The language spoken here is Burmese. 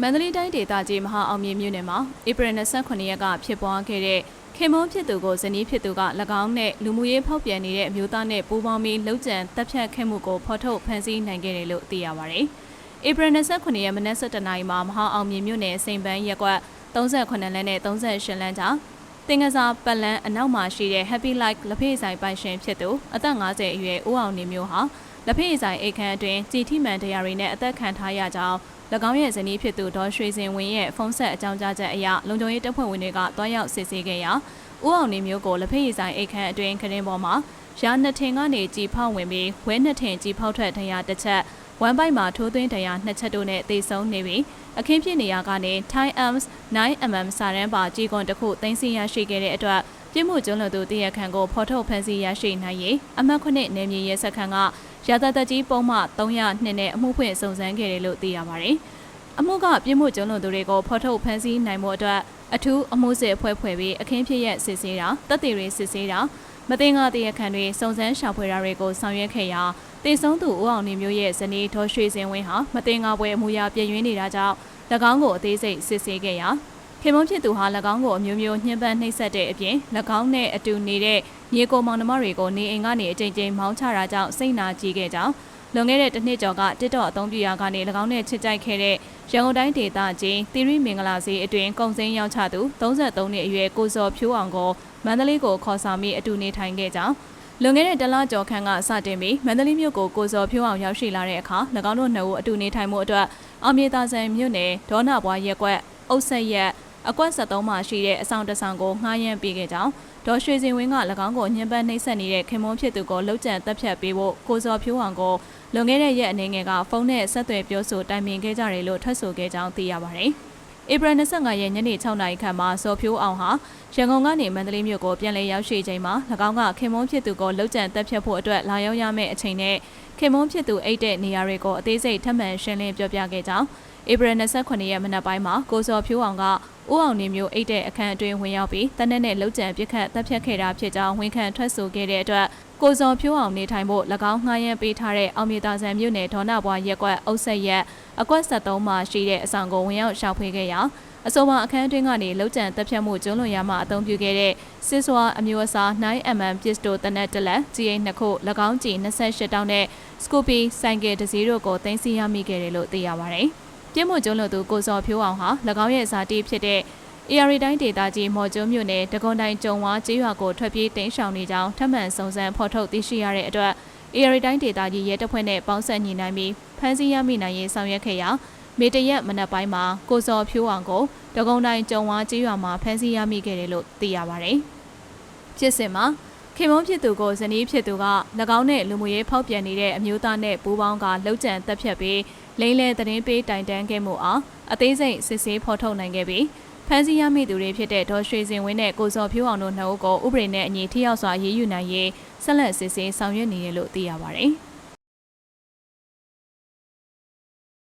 မန္တလေးတိုင်းဒေသကြီးမဟာအောင်မြေမြို့နယ်မှာဧပြီ29ရက်ကဖြစ်ပွားခဲ့တဲ့ခင်မွန်းဖြစ်သူကိုဇနီးဖြစ်သူက၎င်းနဲ့လူမှုရေးဖောက်ပြန်နေတဲ့အမျိုးသားနဲ့ပူးပေါင်းပြီးလှုပ်ကြံတပ်ဖြတ်ခဲ့မှုကိုဖော်ထုတ်ဖန်ဆီးနိုင်ခဲ့တယ်လို့သိရပါတယ်။ဧပြီ29ရက်မနက်7:00နာရီမှာမဟာအောင်မြေမြို့နယ်စိန်ပန်းရက်ကွက်38လမ်းနဲ့38လမ်းကြားတင်ကစားပတ်လန်းအနောက်မှာရှိတဲ့ Happy Life လက်ဖေးဆိုင်ပိုင်ရှင်ဖြစ်သူအသက်50အရွယ်ဦးအောင်နေမျိုးဟာလက်ဖေးဆိုင်အိတ်ခမ်းအတွင်းကြည်ထိမှန်တရားတွေနဲ့အသက်ခံထားရကြောင်း၎ င်းရဲ့ဇနီးဖြစ်သူဒေါ်ရွှေစင်ဝင်းရဲ့ဖုန်းဆက်အကြောင်းကြားချက်အရလုံခြုံရေးတပ်ဖွဲ့ဝင်တွေကတွားရောက်စစ်ဆေးခဲ့ရာဦးအောင်နေမျိုးကိုလက်ဖေးဆိုင်အိတ်ခမ်းအတွင်းခရင်ပေါ်မှာရာနှစ်ထင်ကနေကြည်ဖောက်ဝင်ပြီးဝဲနှစ်ထင်ကြည်ဖောက်ထွက်တရားတစ်ချက်ဝမ်ပိုက်မှာထိုးသွင်းတရားနှစ်ချက်တို့နဲ့သေဆုံးနေပြီးအခင်းဖြစ်နေရာကနေ Thai Arms 9mm စာရန်ပါကြီးကွန်တစ်ခုတင်စီရရှိခဲ့တဲ့အတွက်ပြစ်မှုကျူးလွန်သူတရခန့်ကိုဖော်ထုတ်ဖမ်းဆီးရရှိနိုင်ရေးအမှတ်ခုနှစ်နယ်မြေရဲစခန်းက ရာသသက်ကြီးပုံမှ302နဲ့အမှုဖွင့်စုံစမ်းခဲ့တယ်လို့သိရပါတယ်။အမှုကပြစ်မှုကျူးလွန်သူတွေကိုဖော်ထုတ်ဖမ်းဆီးနိုင်မှုအတွက်အထူးအမှုစစ်အဖွဲ့ဖွဲ့ပြီးအခင်းဖြစ်ရစစ်ဆေးတာတပ်တွေတွေစစ်ဆေးတာမတင်ငါတရခန့်တွေစုံစမ်းရှာဖွေတာတွေကိုဆောင်ရွက်ခဲ့ရာတေဆုံးသူဦးအောင်နေမျိုးရဲ့ဇနီးဒေါ်ရွှေစင်ဝင်းဟာမတင်ငါပွဲအမှုရာပြည့်ရင်းနေတာကြောင့်၎င်းကိုအသေးစိတ်စစ်ဆေးခဲ့ရာ ခင်မုန်းဖြစ်သူဟာ၎င်းကိုအမျိုးမျိုးညှဉ်းပန်းနှိပ်စက်တဲ့အပြင်၎င်းနဲ့အတူနေတဲ့ညီကိုမောင်နှမတွေကိုနေအိမ်ကနေအကြိမ်ကြိမ်မောင်းချတာကြောင့်စိတ်နာကြည့်ခဲ့ကြောင်းလွန်ခဲ့တဲ့တစ်နှစ်ကျော်ကတစ်တော့အသုံးပြုရာကနေ၎င်းနဲ့ချစ်ကြိုက်ခဲ့တဲ့ရန်ကုန်တိုင်းဒေသကြီးသီရိမင်္ဂလာစီအတွင်ကုံစိမ်းရောက်ချသူ33နှစ်အရွယ်ကိုစော်ဖြိုးအောင်ကိုမန္တလေးကိုခေါ်ဆောင်ပြီးအတူနေထိုင်ခဲ့ကြောင်းလွန်ခဲ့တဲ့တလကျော်ခန့်ကစတင်ပြီးမန္တလေးမြို့ကိုကိုစော်ဖြိုးအောင်ရောက်ရှိလာတဲ့အခါ၎င်းတို့နှစ်ဦးအတူနေထိုင်မှုအတွက်အောင်မြေသာဆန်မြို့နယ်ဒေါနာဘွားရက်ကွက်အုတ်ဆက်ရက် အကွက်73မှာရှိတဲ့အဆောင်တဆောင်ကိုငှားရမ်းပေးခဲ့ကြောင်းဒေါ်ရွှေစင်ဝင်းက၎င်းကိုညှဉ်းပန်းနှိပ်စက်နေတဲ့ခင်မွန်းဖြစ်သူကိုလှုပ်ကြံတပ်ဖြတ်ပေးဖို့ကိုစော်ဖြိုးအောင်ကိုလွန်ခဲ့တဲ့ရက်အနေငယ်ကဖုန်းနဲ့ဆက်သွယ်ပြောဆိုတိုင်ပင်ခဲ့ကြတယ်လို့ထွက်ဆိုခဲ့ကြောင်းသိရပါတယ်။ဧပြီ25ရက်ညနေ6နာရီခန့်မှာစော်ဖြိုးအောင်ဟာရန်ကုန်ကနေမန္တလေးမြို့ကိုပြန်လည်ရောက်ရှိချိန်မှာ၎င်းကခင်မွန်းဖြစ်သူကိုလှုပ်ကြံတပ်ဖြတ်ဖို့အတွက်လာရောက်ရမယ့်အချိန်နဲ့ခင်မွန်းဖြစ်သူအိတ်တဲ့နေရာတွေကိုအသေးစိတ်ထပ်မံရှင်းလင်းပြောပြခဲ့ကြောင်းဧပြီ29ရက်မနက်ပိုင်းမှာကိုစော်ဖြိုးအောင်ကဦးအောင်နေမျိုးအိတ်တဲ့အခန်းအတွင်းဝင်ရောက်ပြီးတနက်နဲ့လှုပ်ကြံပစ်ခတ်တပ်ဖြတ်ခဲ့တာဖြစ်ကြောင်းဝန်ခံထွက်ဆိုခဲ့တဲ့အတွက်ကိုစော်ဖြိုးအောင်နေထိုင်ဖို့၎င်းငှားရမ်းပေးထားတဲ့အောင်မြေသာဆန်မြို့နယ်ဒေါနာဘွားရက်ကွက်အုပ်ဆက်ရက်အကွက်73မှာရှိတဲ့အဆောင်ကိုဝင်ရောက်ရှာဖွေခဲ့ရာအဆိုပါအခန်းအတွင်းကနေလှုပ်ကြံတပ်ဖြတ်မှုကျုံးလွန်ရမှအသုံးပြုခဲ့တဲ့စစ်စွာအမျိုးအစား 9mm ပစ္စတိုတနက်တလက် GA နှစ်ခု၎င်းကြည်28တောင်းနဲ့ Scoopy ဆိုင်ကယ်တစ်စီးတို့ကိုတင်စီရမိခဲ့တယ်လို့သိရပါတယ်။ ပြစ်မှုကျုံးလွန်သူကိုစော်ဖြိုးအောင်ဟာ၎င်းရဲ့ဇာတိဖြစ်တဲ့ AR တိုင်းဒေသကြီးမော်ကျွန်းမြို့နယ်တကွန်တိုင်းကျုံဝါကျေးရွာကိုထွက်ပြေးတိမ်းရှောင်နေကြောင်းထပ်မံစုံစမ်းဖော်ထုတ်သိရှိရတဲ့အတွက် AR တိုင်းဒေသကြီးရဲတပ်ဖွဲ့နဲ့ပေါင်းဆက်ညီနိုင်ပြီးဖမ်းဆီးရမိနိုင်ရေးဆောင်ရွက်ခဲ့ရာမေတရက်မနက်ပိုင်းမှာကိုစော်ဖြိုးအောင်ကိုတကုံတိုင်းကျုံဝါကျေးရွာမှာဖမ်းဆီးရမိခဲ့တယ်လို့သိရပါတယ်။ဖြစ်စဉ်မှာ ခင်မုန်းဖြစ်သူကိုဇနီးဖြစ်သူက၎င်းနဲ့လူမှုရေးဖောက်ပြန်နေတဲ့အမျိုးသားနဲ့ပူးပေါင်းကလှုပ်ကြံတက်ဖြတ်ပြီးလိမ့်လေသတင်းပေးတိုင်တန်းခဲ့မှုအားအသေးစိတ်စစ်ဆေးဖော်ထုတ်နိုင်ခဲ့ပြီးဖမ်းဆီးရမိသူတွေဖြစ်တဲ့ဒေါ်ရွှေစင်ဝင်းနဲ့ကိုစော်ဖြိုးအောင်တို့နှစ်ဦးကိုဥပဒေနဲ့အညီထိရောက်စွာရေးယူနိုင်ရေးဆက်လက်စစ်ဆေးဆောင်ရွက်နေတယ်လို့သိရပါတယ်။